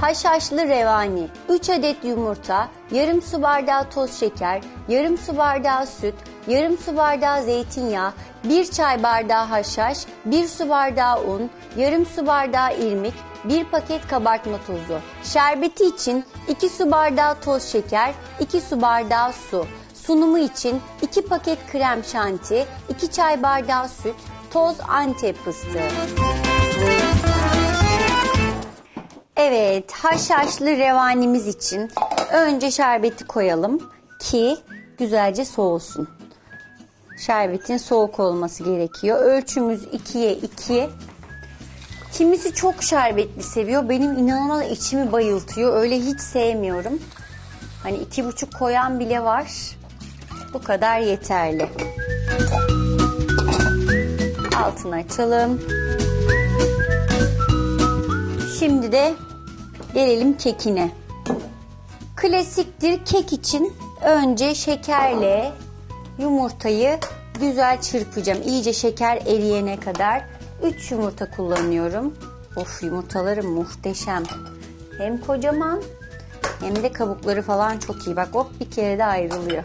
Haşhaşlı revani, 3 adet yumurta, yarım su bardağı toz şeker, yarım su bardağı süt, yarım su bardağı zeytinyağı, 1 çay bardağı haşhaş, 1 su bardağı un, yarım su bardağı irmik, 1 paket kabartma tozu. Şerbeti için 2 su bardağı toz şeker, 2 su bardağı su. Sunumu için 2 paket krem şanti, 2 çay bardağı süt, toz antep fıstığı. Evet, haşhaşlı revanimiz için önce şerbeti koyalım ki güzelce soğusun. Şerbetin soğuk olması gerekiyor. Ölçümüz 2'ye 2. Kimisi çok şerbetli seviyor. Benim inanılmaz içimi bayıltıyor. Öyle hiç sevmiyorum. Hani iki buçuk koyan bile var. Bu kadar yeterli. Altını açalım. Şimdi de gelelim kekine. Klasiktir kek için önce şekerle yumurtayı güzel çırpacağım. İyice şeker eriyene kadar 3 yumurta kullanıyorum. Of yumurtaları muhteşem. Hem kocaman hem de kabukları falan çok iyi. Bak hop bir kere de ayrılıyor.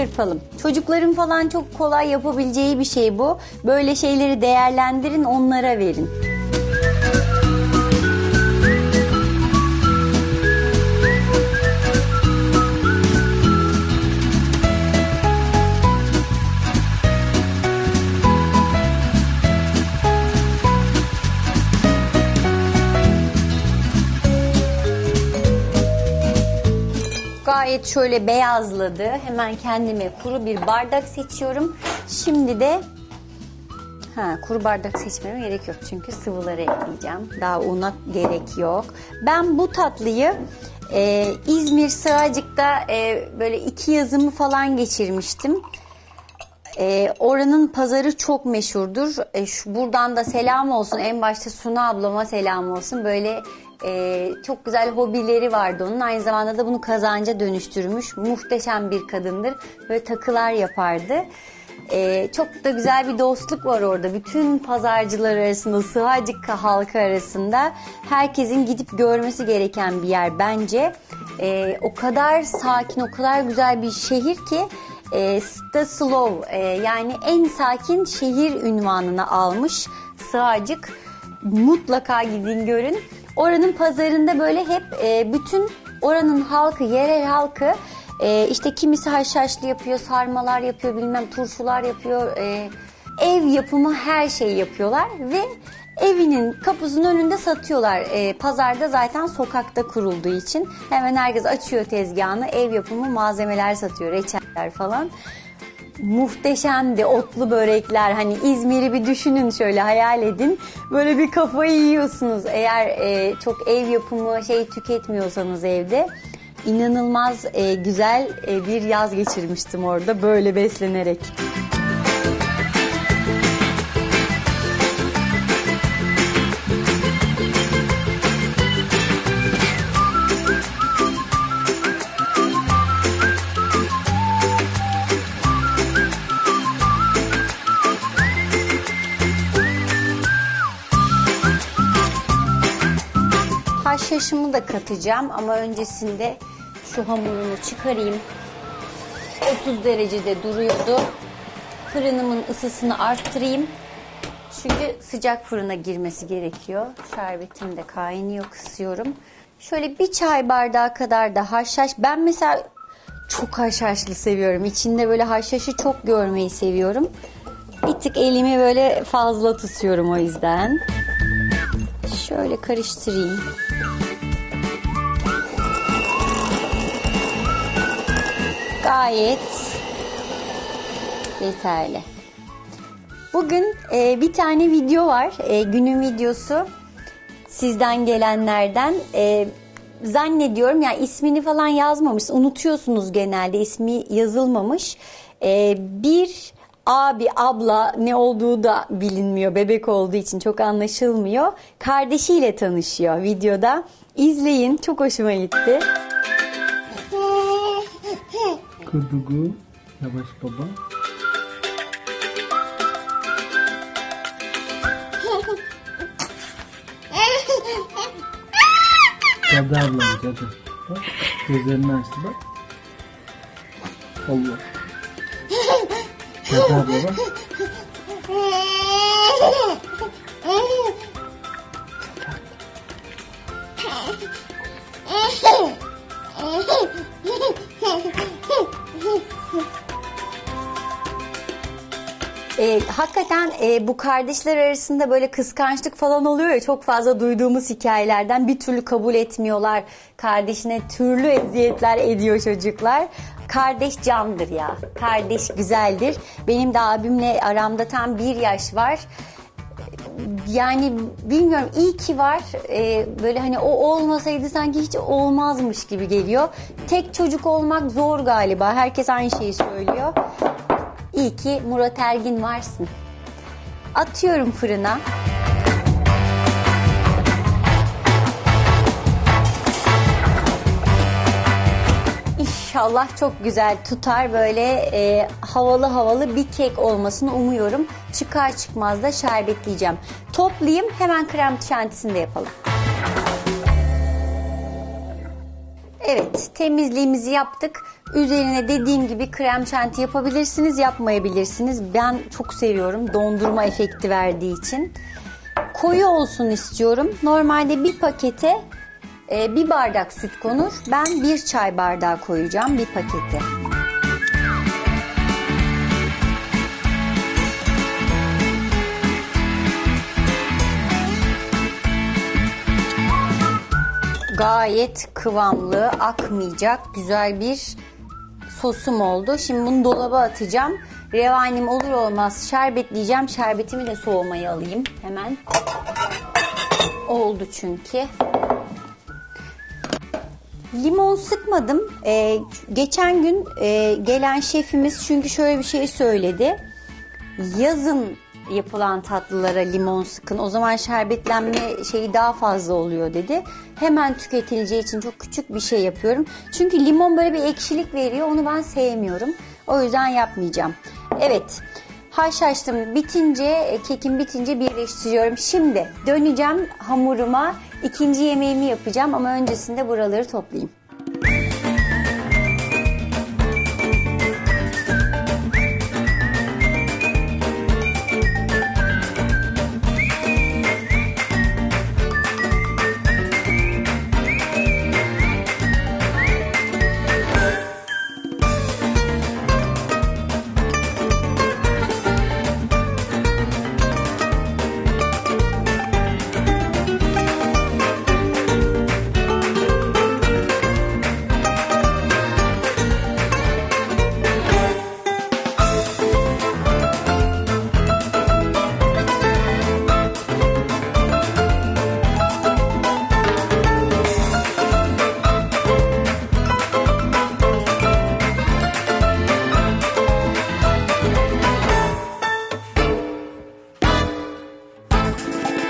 Çırpalım. Çocukların falan çok kolay yapabileceği bir şey bu. Böyle şeyleri değerlendirin, onlara verin. Gayet şöyle beyazladı. Hemen kendime kuru bir bardak seçiyorum. Şimdi de ha, kuru bardak seçmeme gerek yok. Çünkü sıvıları ekleyeceğim. Daha una gerek yok. Ben bu tatlıyı e, İzmir Sığacık'ta e, böyle iki yazımı falan geçirmiştim. E, oranın pazarı çok meşhurdur. E, şu, buradan da selam olsun. En başta Suna ablama selam olsun. Böyle e, çok güzel hobileri vardı onun. Aynı zamanda da bunu kazanca dönüştürmüş. Muhteşem bir kadındır. Böyle takılar yapardı. E, çok da güzel bir dostluk var orada. Bütün pazarcılar arasında, Sığacık halkı arasında herkesin gidip görmesi gereken bir yer bence. E, o kadar sakin, o kadar güzel bir şehir ki e, The Slow e, yani en sakin şehir ünvanını almış Sığacık. Mutlaka gidin görün. Oranın pazarında böyle hep e, bütün oranın halkı, yerel halkı e, işte kimisi haşhaşlı yapıyor, sarmalar yapıyor, bilmem turşular yapıyor. E, ev yapımı her şeyi yapıyorlar ve evinin kapısının önünde satıyorlar. E, pazarda zaten sokakta kurulduğu için hemen herkes açıyor tezgahını, ev yapımı malzemeler satıyor, reçeller falan muhteşemdi. Otlu börekler hani İzmir'i bir düşünün şöyle hayal edin. Böyle bir kafayı yiyorsunuz eğer e, çok ev yapımı şey tüketmiyorsanız evde. İnanılmaz e, güzel e, bir yaz geçirmiştim orada böyle beslenerek. Haşhaşımı da katacağım ama öncesinde şu hamurunu çıkarayım. 30 derecede duruyordu. Fırınımın ısısını arttırayım. Çünkü sıcak fırına girmesi gerekiyor. Şerbetim de kaynıyor, kısıyorum. Şöyle bir çay bardağı kadar da haşhaş. Ben mesela çok haşhaşlı seviyorum. İçinde böyle haşhaşı çok görmeyi seviyorum. Bir tık elimi böyle fazla tutuyorum o yüzden. Şöyle karıştırayım. Gayet yeterli. Bugün e, bir tane video var. E, günün videosu. Sizden gelenlerden. E, zannediyorum ya yani ismini falan yazmamış. Unutuyorsunuz genelde ismi yazılmamış. E, bir abi, abla ne olduğu da bilinmiyor. Bebek olduğu için çok anlaşılmıyor. Kardeşiyle tanışıyor videoda. İzleyin. Çok hoşuma gitti. Kudugu. Yavaş baba. Cadı ablam cadı. Bak gözlerini açtı bak. Allah. Abla bak. E, hakikaten e, bu kardeşler arasında böyle kıskançlık falan oluyor ya çok fazla duyduğumuz hikayelerden bir türlü kabul etmiyorlar. Kardeşine türlü eziyetler ediyor çocuklar. Kardeş candır ya. Kardeş güzeldir. Benim de abimle aramda tam bir yaş var. Yani bilmiyorum iyi ki var. Ee, böyle hani o olmasaydı sanki hiç olmazmış gibi geliyor. Tek çocuk olmak zor galiba. Herkes aynı şeyi söylüyor. İyi ki Murat Ergin varsın. Atıyorum fırına. İnşallah çok güzel tutar böyle e, havalı havalı bir kek olmasını umuyorum. Çıkar çıkmaz da şerbetleyeceğim. Toplayayım hemen krem şantisini de yapalım. Evet temizliğimizi yaptık. Üzerine dediğim gibi krem şanti yapabilirsiniz yapmayabilirsiniz. Ben çok seviyorum dondurma efekti verdiği için. Koyu olsun istiyorum. Normalde bir pakete e, bir bardak süt konur. Ben bir çay bardağı koyacağım bir pakete. Gayet kıvamlı, akmayacak güzel bir sosum oldu. Şimdi bunu dolaba atacağım. Revanim olur olmaz şerbetleyeceğim. Şerbetimi de soğumaya alayım hemen. Oldu çünkü. Limon sıkmadım. Ee, geçen gün e, gelen şefimiz çünkü şöyle bir şey söyledi. Yazın yapılan tatlılara limon sıkın. O zaman şerbetlenme şeyi daha fazla oluyor dedi. Hemen tüketileceği için çok küçük bir şey yapıyorum. Çünkü limon böyle bir ekşilik veriyor. Onu ben sevmiyorum. O yüzden yapmayacağım. Evet. Haşhaştım bitince, e, kekim bitince birleştiriyorum. Şimdi döneceğim hamuruma. İkinci yemeğimi yapacağım ama öncesinde buraları toplayayım.